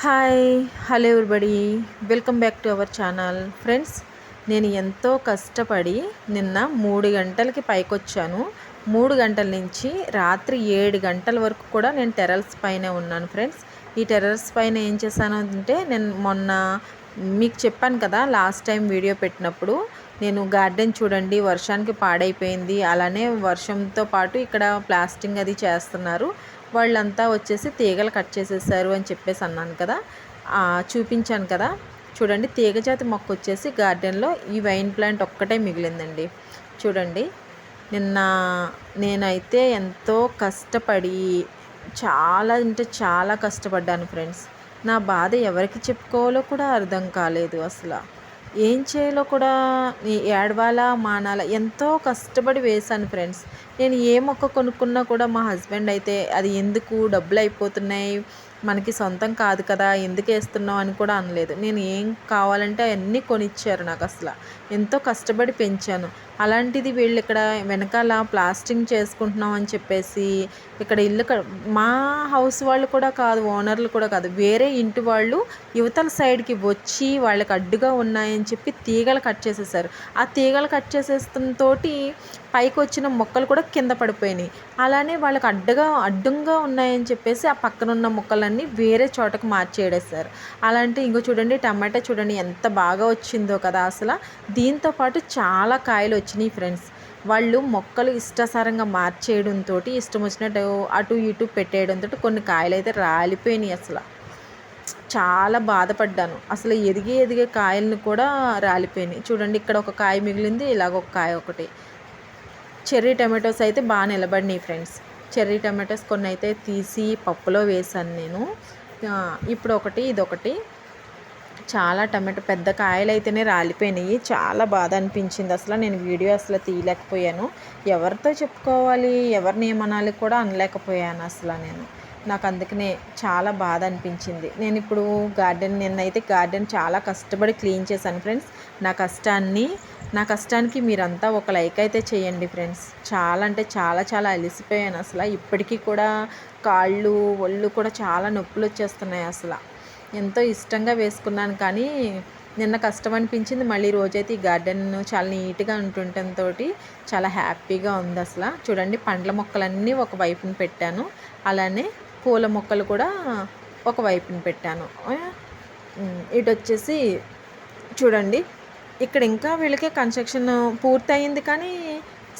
Hi hello everybody. Welcome back to our channel. Friends నేను ఎంతో కష్టపడి నిన్న మూడు గంటలకి పైకొచ్చాను. మూడు గంటల నుంచి రాత్రి ఏడు గంటల వరకు కూడా నేను టెరల్స్ పైన ఉన్నాను ఫ్రెండ్స్. ఈ టెరల్స్ పైన ఏం చేశాను అంటే నేను మొన్న మీకు చెప్పాను కదా లాస్ట్ టైం వీడియో పెట్టినప్పుడు నేను గార్డెన్ చూడండి వర్షానికి పాడైపోయింది అలానే వర్షంతో పాటు ఇక్కడ ప్లాస్టింగ్ అది చేస్తున్నారు. వాళ్ళంతా వచ్చేసి తీగలు కట్ చేసేసారు అని చెప్పేసి అన్నాను కదా. చూపించాను కదా. చూడండి తీగజాతి మొక్క వచ్చేసి గార్డెన్లో ఈ వైన్ ప్లాంట్ ఒక్కటే మిగిలిందండి. చూడండి నిన్న నేనైతే ఎంతో కష్టపడి చాలా అంటే చాలా కష్టపడ్డాను ఫ్రెండ్స్. నా బాధ ఎవరికి చెప్పుకోవాలో కూడా అర్థం కాలేదు అసలు. ఏం చేయాలో కూడా ఏడవాలా మానాలా ఎంతో కష్టపడి వేశాను ఫ్రెండ్స్. నేను ఏ మొక్క కొనుక్కున్నా కూడా మా హస్బెండ్ అయితే అది ఎందుకు డబ్బులు అయిపోతున్నాయి మనకి సొంతం కాదు కదా ఎందుకు వేస్తున్నావు అని కూడా అనలేదు. నేను ఏం కావాలంటే అవన్నీ కొనిచ్చారు నాకు అసలు. ఎంతో కష్టపడి పెంచాను. అలాంటిది వీళ్ళు ఇక్కడ వెనకాల ప్లాస్టింగ్ చేసుకుంటున్నాం అని చెప్పేసి ఇక్కడ ఇల్లు మా హౌస్ వాళ్ళు కూడా కాదు ఓనర్లు కూడా కాదు వేరే ఇంటి వాళ్ళు యువతల సైడ్కి వచ్చి వాళ్ళకి అడ్డుగా ఉన్నాయని చెప్పి తీగలు కట్ చేసేసారు. ఆ తీగలు కట్ చేసేస్తోటి పైకి వచ్చిన మొక్కలు కూడా కింద పడిపోయినాయి. అలానే వాళ్ళకి అడ్డుగా అడ్డంగా ఉన్నాయని చెప్పేసి ఆ పక్కన ఉన్న మొక్కలన్నీ వేరే చోటకు మార్చేడేస్తారు అలాంటి ఇంకో చూడండి టమాటా చూడండి ఎంత బాగా వచ్చిందో కదా అసలు. దీంతో పాటు చాలా కాయలు వచ్చినాయి ఫ్రెండ్స్. వాళ్ళు మొక్కలు ఇష్టసారంగా మార్చేయడంతో ఇష్టం వచ్చినట్టు అటు ఇటు పెట్టేయడంతో కొన్ని కాయలు అయితే రాలిపోయినాయి అసలు. చాలా బాధపడ్డాను. అసలు ఎదిగే ఎదిగే కాయలను కూడా రాలిపోయినాయి. చూడండి ఇక్కడ ఒక కాయ మిగిలింది ఇలాగ ఒక కాయ ఒకటి. చెర్రీ టమాటోస్ అయితే బాగా నిలబడినాయి ఫ్రెండ్స్. చెర్రీ టమాటోస్ కొన్ని అయితే తీసి పప్పులో వేసాను నేను. ఇప్పుడు ఒకటి ఇదొకటి. చాలా టమాటో పెద్ద కాయలు అయితేనే రాలిపోయినాయి. చాలా బాధ అనిపించింది. అసలు నేను వీడియో అసలు తీయలేకపోయాను. ఎవరితో చెప్పుకోవాలి ఎవరిని ఏమనాలి కూడా అనలేకపోయాను అసలు నేను. నాకు అందుకనే చాలా బాధ అనిపించింది. నేను ఇప్పుడు గార్డెన్ నిన్నైతే గార్డెన్ చాలా కష్టపడి క్లీన్ చేశాను ఫ్రెండ్స్. నా కష్టాన్ని నా కష్టానికి మీరంతా ఒక లైక్ అయితే చేయండి ఫ్రెండ్స్. చాలా అంటే చాలా చాలా అలిసిపోయాను అసలు. ఇప్పటికీ కూడా కాళ్ళు ఒళ్ళు కూడా చాలా నొప్పులు వచ్చేస్తున్నాయి అసలు. ఎంతో ఇష్టంగా వేసుకున్నాను కానీ నిన్న కష్టం అనిపించింది. మళ్ళీ రోజైతే ఈ గార్డెన్ చాలా నీట్గా ఉంటుండటంతో చాలా హ్యాపీగా ఉంది అసలు. చూడండి పండ్ల మొక్కలన్నీ ఒక వైపున పెట్టాను. అలానే పూల మొక్కలు కూడా ఒక వైపున పెట్టాను. ఇటు వచ్చేసి చూడండి ఇక్కడ ఇంకా వీళ్ళకే కన్స్ట్రక్షన్ పూర్తయింది కానీ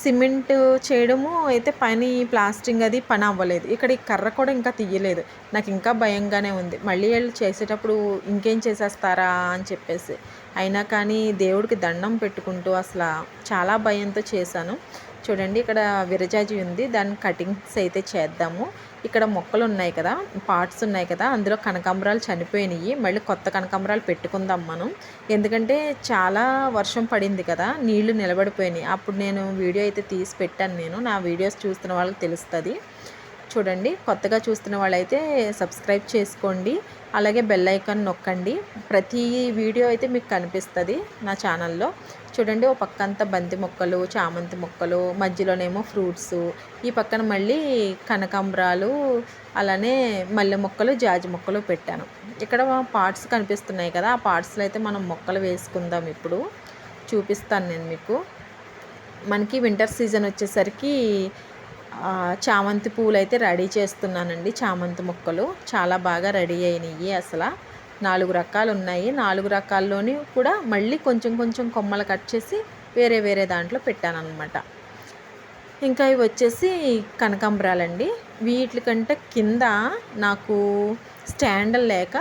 సిమెంట్ చేయడము అయితే పని ప్లాస్టింగ్ అది పని అవ్వలేదు. ఇక్కడ ఈ కర్ర కూడా ఇంకా తీయలేదు. నాకు ఇంకా భయంగానే ఉంది. మళ్ళీ వీళ్ళు చేసేటప్పుడు ఇంకేం చేసేస్తారా అని చెప్పేసి. అయినా కానీ దేవుడికి దండం పెట్టుకుంటూ అసలు చాలా భయంతో చేశాను. చూడండి ఇక్కడ విరజాజి ఉంది. దాని కటింగ్స్ అయితే చేద్దాము. ఇక్కడ మొక్కలు ఉన్నాయి కదా పార్ట్స్ ఉన్నాయి కదా అందులో కనకాంబరాలు చనిపోయినాయి మళ్ళీ కొత్త కనకాంబరాలు పెట్టుకుందాం మనం. ఎందుకంటే చాలా వర్షం పడింది కదా నీళ్ళు నిలబడిపోయినాయి అప్పుడు నేను వీడియో అయితే తీసి పెట్టాను నేను నా వీడియోస్ చూస్తున్న వాళ్ళకి తెలుస్తుంది. చూడండి. కొత్తగా చూస్తున్న వాళ్ళైతే సబ్స్క్రైబ్ చేసుకోండి. అలాగే బెల్ ఐకాన్ నొక్కండి. ప్రతి వీడియో అయితే మీకు కనిపిస్తుంది నా ఛానల్లో. చూడండి ఓ పక్కంతా బంతి మొక్కలు చామంతి మొక్కలు మధ్యలోనేమో ఫ్రూట్స్ ఈ పక్కన మళ్ళీ కనకాంబరాలు అలానే మల్లె మొక్కలు జాజి మొక్కలు పెట్టాను. ఇక్కడ పార్ట్స్ కనిపిస్తున్నాయి కదా ఆ పార్ట్స్లో అయితే మనం మొక్కలు వేసుకుందాం ఇప్పుడు. చూపిస్తాను నేను మీకు. మనకి వింటర్ సీజన్ వచ్చేసరికి చామంతి పూలు అయితే రెడీ చేస్తున్నానండి చామంతి మొక్కలు. చాలా బాగా రెడీ అయినాయి అసలు. నాలుగు రకాలు ఉన్నాయి. నాలుగు రకాల్లోని కూడా మళ్ళీ కొంచెం కొంచెం కొమ్మలు కట్ చేసి వేరే వేరే దాంట్లో పెట్టాను అనమాట ఇంకా ఇవి వచ్చేసి కనకాంబరాలండి. వీటికంటే కింద నాకు స్టాండ్ లేక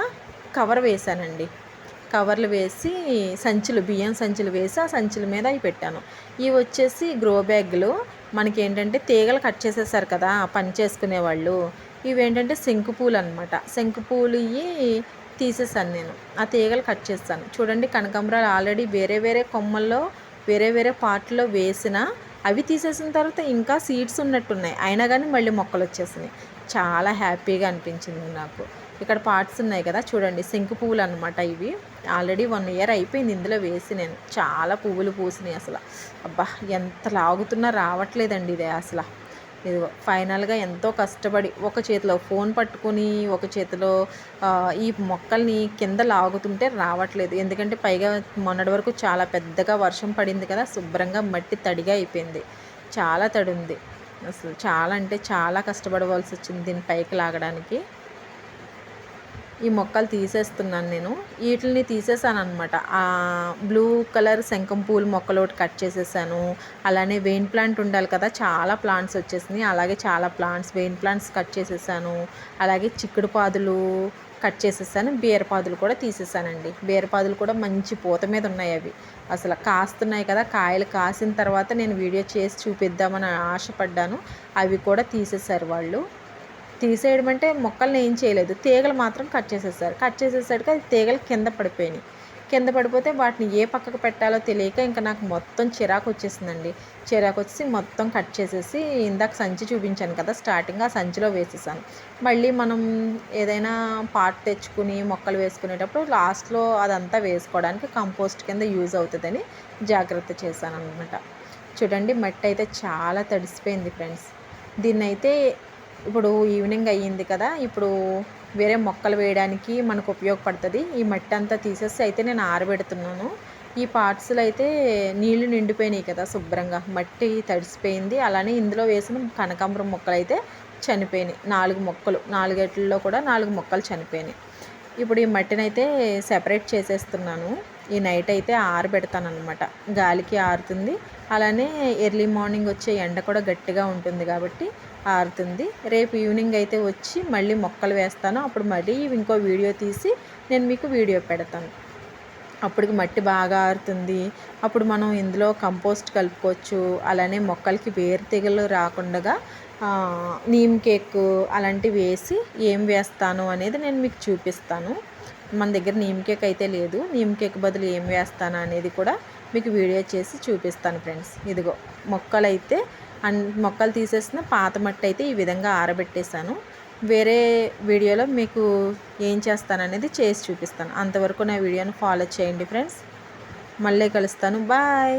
కవర్ వేశానండి. కవర్లు వేసి సంచులు బియ్యం సంచులు వేసి ఆ సంచుల మీద అవి పెట్టాను. ఇవి వచ్చేసి గ్రో బ్యాగ్లు. మనకి ఏంటంటే తీగలు కట్ చేసేసారు కదా పని చేసుకునే వాళ్ళు ఇవి ఏంటంటే శంకు పూలు అనమాట శంకు పూలు ఇవి తీసేసాను నేను. ఆ తీగలు కట్ చేస్తాను. చూడండి కనకాంబరాలు ఆల్రెడీ వేరే వేరే కొమ్మల్లో వేరే వేరే పార్ట్లో వేసిన అవి తీసేసిన తర్వాత ఇంకా సీడ్స్ ఉన్నట్టున్నాయి. అయినా కానీ మళ్ళీ మొక్కలు వచ్చేసినాయి. చాలా హ్యాపీగా అనిపించింది నాకు. ఇక్కడ పార్ట్స్ ఉన్నాయి కదా చూడండి సింకు పువ్వులు అనమాట ఇవి. ఆల్రెడీ వన్ ఇయర్ అయిపోయింది ఇందులో వేసి నేను. చాలా పువ్వులు పూసినాయి అసలు. అబ్బా ఎంత లాగుతున్నా రావట్లేదండి ఇదే అసలు. ఇదిగో ఫైనల్గా ఎంతో కష్టపడి ఒక చేతిలో ఫోన్ పట్టుకొని ఒక చేతిలో ఈ మొక్కల్ని కింద లాగుతుంటే రావట్లేదు. ఎందుకంటే పైగా మొన్నటి వరకు చాలా పెద్దగా వర్షం పడింది కదా శుభ్రంగా మట్టి తడిగా అయిపోయింది. చాలా తడి ఉంది. అసలు చాలా అంటే చాలా కష్టపడవలసి వచ్చింది దీన్ని పైకి లాగడానికి. ఈ మొక్కలు తీసేస్తున్నాను నేను. వీటిని తీసేసాను అనమాట బ్లూ కలర్ శంఖం పూలు మొక్కలు ఒకటి కట్ చేసేసాను. అలానే వెయిన్ ప్లాంట్ ఉండాలి కదా చాలా ప్లాంట్స్ వచ్చేసినాయి. అలాగే చాలా ప్లాంట్స్ వెయిన్ ప్లాంట్స్ కట్ చేసేసాను. అలాగే చిక్కుడు పాదులు కట్ చేసేసాను. బీరపాదులు కూడా తీసేసానండి. బీరపాదులు కూడా మంచి పూత మీద ఉన్నాయి అవి. అసలు కాస్తున్నాయి కదా కాయలు కాసిన తర్వాత నేను వీడియో చేసి చూపిద్దామని ఆశపడ్డాను. అవి కూడా తీసేశారు వాళ్ళు. తీసేయడం అంటే మొక్కల్ని ఏం చేయలేదు. తీగలు మాత్రం కట్ చేసేసారు. కట్ చేసేసరికి అది తీగలు కింద పడిపోయినాయి. కింద పడిపోతే వాటిని ఏ పక్కకు పెట్టాలో తెలియక ఇంకా నాకు మొత్తం చిరాకు వచ్చేసిందండి. చిరాకు వచ్చేసి మొత్తం కట్ చేసేసి ఇందాక సంచి చూపించాను కదా స్టార్టింగ్ ఆ సంచిలో వేసేసాను. మళ్ళీ మనం ఏదైనా పాట్ తెచ్చుకుని మొక్కలు వేసుకునేటప్పుడు లాస్ట్లో అదంతా వేసుకోవడానికి కంపోస్ట్ కింద యూజ్ అవుతుందని జాగ్రత్త చేశాను అనమాట చూడండి మట్టి అయితే చాలా తడిసిపోయింది ఫ్రెండ్స్. దీన్నైతే ఇప్పుడు ఈవినింగ్ అయ్యింది కదా ఇప్పుడు వేరే మొక్కలు వేయడానికి మనకు ఉపయోగపడుతుంది. ఈ మట్టి అంతా తీసేసి అయితే నేను ఆరబెడుతున్నాను. ఈ పార్ట్స్లో అయితే నీళ్ళు నిండిపోయినాయి కదా శుభ్రంగా. మట్టి తడిసిపోయింది. అలానే ఇందులో వేసిన కనకాంబరం మొక్కలు అయితే చనిపోయినాయి. నాలుగు మొక్కలు నాలుగేట్లలో కూడా నాలుగు మొక్కలు చనిపోయినాయి. ఇప్పుడు ఈ మట్టిని అయితే సెపరేట్ చేసేస్తున్నాను. ఈ నైట్ అయితే ఆరబెడతానమాట అనమాట గాలికి ఆరుతుంది. అలానే ఎర్లీ మార్నింగ్ వచ్చే ఎండ కూడా గట్టిగా ఉంటుంది కాబట్టి ఆరుతుంది. రేపు ఈవినింగ్ అయితే వచ్చి మళ్ళీ మొక్కలు వేస్తాను. అప్పుడు మళ్ళీ ఇంకో వీడియో తీసి నేను మీకు వీడియో పెడతాను. అప్పటికి మట్టి బాగా ఆరుతుంది. అప్పుడు మనం ఇందులో కంపోస్ట్ కలుపుకోవచ్చు. అలానే మొక్కలకి వేరు తెగలు రాకుండా నీమ్ కేక్ అలాంటివి వేసి ఏం వేస్తాను అనేది నేను మీకు చూపిస్తాను. మన దగ్గర నీమ్ కేక్ అయితే లేదు. నీమ్ కేక్ బదులు ఏం వేస్తాను అనేది కూడా మీకు వీడియో చేసి చూపిస్తాను ఫ్రెండ్స్. ఇదిగో మొక్కలు అయితే అన్ మొక్కలు తీసేసిన పాత మట్టి అయితే ఈ విధంగా ఆరబెట్టేశాను. వేరే వీడియోలో మీకు ఏం చేస్తాననేది చేసి చూపిస్తాను. అంతవరకు నా వీడియోని ఫాలో చేయండి ఫ్రెండ్స్. మళ్ళీ కలుస్తాను. బాయ్!